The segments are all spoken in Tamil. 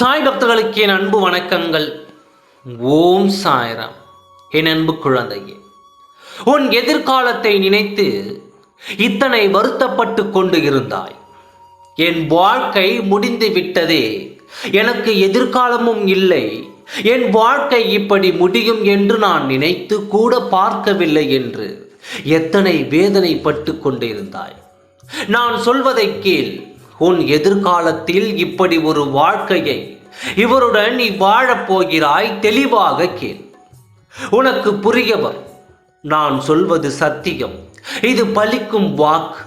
சாய் பக்தர்களுக்கு என் அன்பு வணக்கங்கள். ஓம் சாய்ராம். என் அன்பு குழந்தையே உன் எதிர்காலத்தை நினைத்து இத்தனை வருத்தப்பட்டு கொண்டு இருந்தாய். என் வாழ்க்கை முடிந்து விட்டதே எனக்கு எதிர்காலமும் இல்லை. என் வாழ்க்கை இப்படி முடியும் என்று நான் நினைத்து கூட பார்க்கவில்லை என்று எத்தனை வேதனைப்பட்டு கொண்டிருந்தாய். நான் சொல்வதை கீழ் உன் எதிர்காலத்தில் இப்படி ஒரு வாழ்க்கையை இவருடன் நீ வாழப்போகிறாய் தெளிவாக கேள். உனக்கு புரியவர் நான் சொல்வது சத்தியம். இது பலிக்கும் வாக்கு.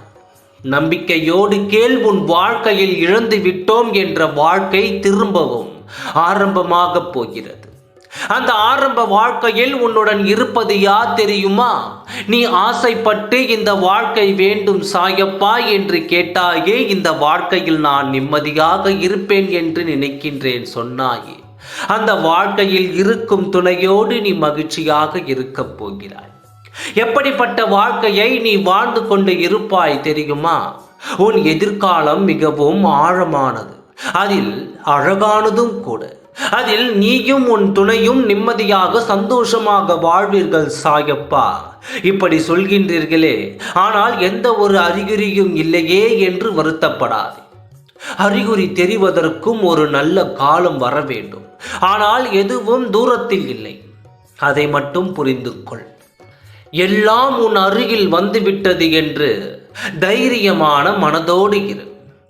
நம்பிக்கையோடு கேள் உன் வாழ்க்கையில் இழந்து விட்டோம் என்ற வாழ்க்கை திரும்பவும் ஆரம்பமாகப் போகிறது. அந்த ஆரம்ப வாழ்க்கையில் உன்னுடன் இருப்பது யார் தெரியுமா? நீ ஆசைப்பட்டு இந்த வாழ்க்கை வேண்டும் சாயப்பா என்று கேட்டாயே இந்த வாழ்க்கையில் நான் நிம்மதியாக இருப்பேன் என்று நினைக்கின்றேன் சொன்னாயே. அந்த வாழ்க்கையில் இருக்கும் துணையோடு நீ மகிழ்ச்சியாக இருக்கப் போகிறாய். எப்படிப்பட்ட வாழ்க்கையை நீ வாழ்ந்து கொண்டு இருப்பாய் தெரியுமா? உன் எதிர்காலம் மிகவும் ஆழமானது. அதில் அழகானதும் கூட. அதில் நீயும் உன் துணையும் நிம்மதியாக சந்தோஷமாக வாழ்வீர்கள் சாயப்பா. இப்படி சொல்கின்றீர்களே ஆனால் எந்த ஒரு அறிகுறியும் இல்லையே என்று வருத்தப்படாது. அறிகுறி தெரிவதற்கும் ஒரு நல்ல காலம் வர வேண்டும். ஆனால் எதுவும் தூரத்தில் இல்லை. அதை மட்டும் புரிந்து கொள் எல்லாம் உன் அருகில் வந்துவிட்டது என்று தைரியமான மனதோடு இரு.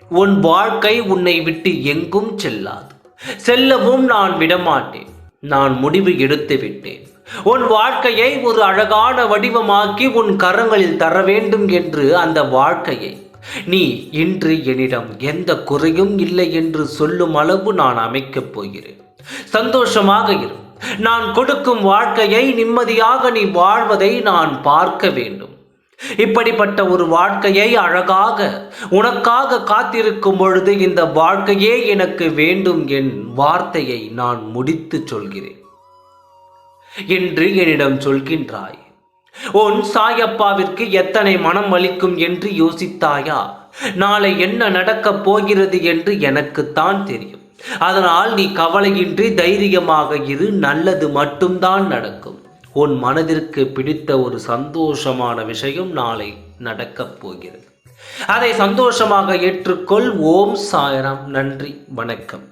உன் வாழ்க்கை உன்னை விட்டு எங்கும் செல்லாது. செல்லவும் நான் விடமாட்டேன். நான் முடிவு எடுத்து விட்டேன். உன் வாழ்க்கையை ஒரு அழகான வடிவமாக்கி உன் கரங்களில் தர வேண்டும் என்று அந்த வாழ்க்கையை. நீ இன்று என்னிடம் எந்த குறையும் இல்லை என்று சொல்லும் அளவு நான் அமைக்கப் போகிறேன். சந்தோஷமாக இரு. நான் கொடுக்கும் வாழ்க்கையை நிம்மதியாக நீ வாழ்வதை நான் பார்க்க வேண்டும். இப்படிப்பட்ட ஒரு வாழ்க்கையை அழகாக உனக்காக காத்திருக்கும் பொழுது இந்த வாழ்க்கையே எனக்கு வேண்டும் என் வார்த்தையை நான் முடித்து சொல்கிறேன் என்று என்னிடம் சொல்கின்றாய். உன் சாயப்பாவிற்கு எத்தனை மனம் அளிக்கும் என்று யோசித்தாயா? நாளை என்ன நடக்கப் போகிறது என்று எனக்குத்தான் தெரியும். அதனால் நீ கவலையின்றி தைரியமாக இரு நல்லது மட்டும்தான் நடக்கும். உன் மனதிற்கு பிடித்த ஒரு சந்தோஷமான விஷயம் நாளை நடக்கப் போகிறது. அதை சந்தோஷமாக ஏற்றுக்கொள். ஓம் சாயராம். நன்றி. வணக்கம்.